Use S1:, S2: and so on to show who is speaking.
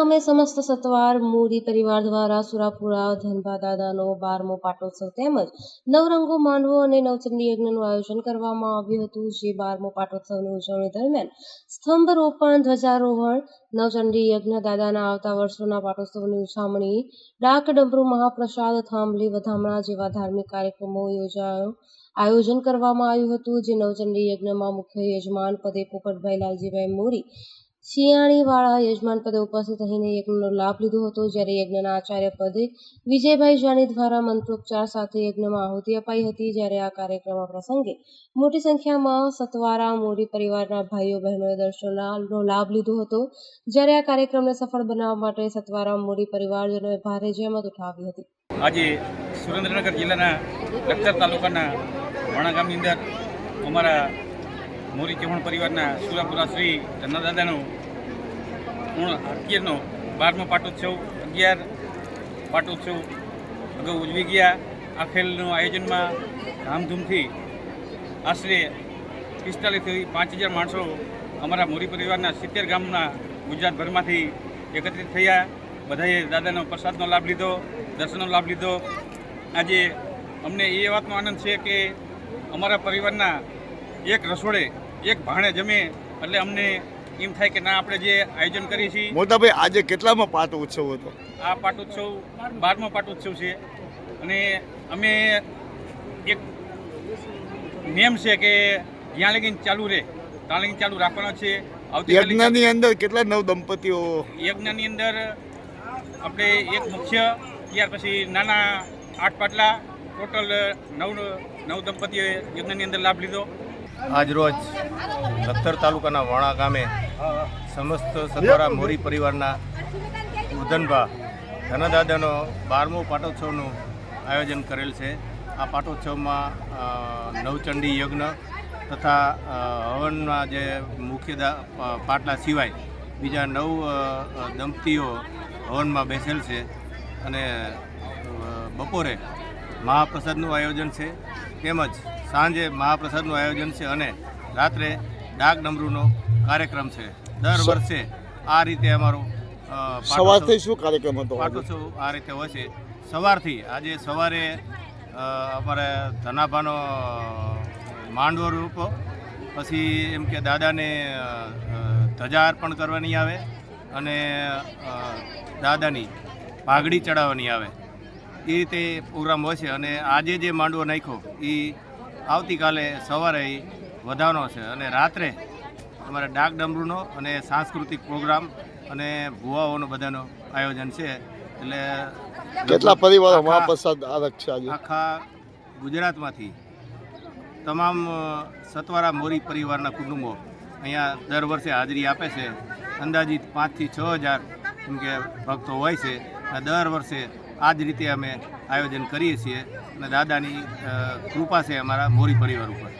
S1: સમસ્ત સત્વાર, મૂડી પરિવાર દ્વારા સુરાપુરા ધનભા દાદાનો બારમો પાટોત્સવ તેમજ નવરંગો, માંડવો અને નવચંડી યજ્ઞનું આયોજન કરવામાં આવ્યું હતું, જે બારમો પાટોત્સવની ઉજવણી દરમિયાન સ્તંભરોપણ, ધ્વજારોહણ, નવચંડી યજ્ઞ, દાદાના આવતા વર્ષોના પાટોત્સવની ઉજવણી, ડાક ડમરૂ, મહાપ્રસાદ, થાંભલી, વધામણા જેવા ધાર્મિક કાર્યક્રમો યોજાયો. આયોજન કરવામાં આવ્યું હતું, જે નવચંડી યજ્ઞમાં મુખ્ય યજમાન પદે પોપટભાઈ લાલજીભાઈ મોરી શિયાણીવાળા યજમાન પદે ઉપસ્થિત રહીને યજ્ઞનો લાભ લીધો હતો. જ્યારે યજ્ઞના આચાર્ય પદે વિજયભાઈ જાની દ્વારા મંત્રોપચાર સાથે યજ્ઞમાં આહુતિ અપાઈ હતી. જ્યારે આ કાર્યક્રમ પ્રસંગે મોટી સંખ્યામાં સતવારા, મોરી પરિવારના ભાઈઓ, બહેનોએ દર્શનનો લાભ લીધો હતો. જ્યારે આ કાર્યક્રમને સફળ બનાવવા માટે સતવારા, મોરી પરિવારજનોએ ભારે જહેમત ઉઠાવી હતી.
S2: આજે સુરેન્દ્રનગર જિલ્લાના તાલુકાના ગામની અંદર અમારા મોરી ચૌહાણ પરિવારના સુરાપુરા શ્રી ધન્નાદાદાનો અત્યારનો બારમો પાટોત્સવ, અગિયાર પાટોત્સવ અગાઉ ઉજવી ગયા. આ ખેલનું આયોજનમાં ધામધૂમથી આશરે પિસ્તાલીસથી પાંચ હજાર માણસો અમારા મોરી પરિવારના સિત્તેર ગામના ગુજરાતભરમાંથી એકત્રિત થયા. બધાએ દાદાનો પ્રસાદનો લાભ લીધો, દર્શનનો લાભ લીધો. આજે અમને એ વાતનો આનંદ છે કે અમારા પરિવારના એક રસોડે એક ભાણે જમે એટલે અમને એમ થાય કે ના આપણે જે આયોજન કરીએ છીએ
S3: મોટાભાઈ આજે કેટલામાં પાટ ઉત્સવ હતો?
S2: આ પાટોત્સવ બારમો પાટોત્સવ છે. અને અમે એક નિયમ છે કે જ્યાં લગીન ચાલુ રહે ત્યાં લગીન ચાલુ રાખવાનો છે.
S3: યજ્ઞની અંદર કેટલા નવ દંપતીઓ?
S2: યજ્ઞની અંદર આપણે એક મુખ્ય ત્યાર પછી નાના આઠ પાટલા ટોટલ નવ નવ દંપતીઓએ યજ્ઞની અંદર લાભ લીધો.
S4: આજરોજ લખતર તાલુકાના વાણા ગામે સમસ્ત સતવારા મોરી પરિવારના ઉધનભા ધનદાદાનો બારમો પાટોત્સવનું આયોજન કરેલ છે. આ પાટોત્સવમાં નવચંડી યજ્ઞ તથા હવનના જે મુખ્ય પાટલા સિવાય બીજા નવ દંપતીઓ હવનમાં બેસેલ છે અને બપોરે મહાપ્રસાદનું આયોજન છે. તેમજ સાંજે મહાપ્રસાદનું આયોજન છે અને રાત્રે ડાક ડમરૂનો કાર્યક્રમ છે. દર વર્ષે આ રીતે અમારો
S3: સવારથી શું કાર્યક્રમ હતો?
S4: પાટોત્સવ આ રીતે હોય છે. સવારથી આજે સવારે અમારે ધનાભાનો માંડવો રૂપો પછી એમ કે દાદાને ધજા અર્પણ કરવાની આવે અને દાદાની પાઘડી ચડાવવાની આવે. એ રીતે પ્રોગ્રામ હોય છે અને આજે જે માંડવો નાખ્યો એ આવતીકાલે સવારે વધારવાનો છે. અને રાત્રે અમારે ડાક ડમરૂનો અને સાંસ્કૃતિક પ્રોગ્રામ અને ભુવાઓનો બધાનો આયોજન છે. એટલે
S3: કેટલા પરિવારો
S4: આખા-
S3: મહાપ્રસાદ આરક છે
S4: આખા ગુજરાતમાંથી તમામ સતવારા મોરી પરિવારના કુટુંબો અહીંયા દર વર્ષે હાજરી આપે છે. અંદાજિત પાંચથી છ હજાર એમ કે ભક્તો હોય છે. દર વર્ષે આ જ રીતે અમે આયોજન કરીએ છીએ અને દાદાની કૃપા છે અમારા મોરી પરિવાર ઉપર.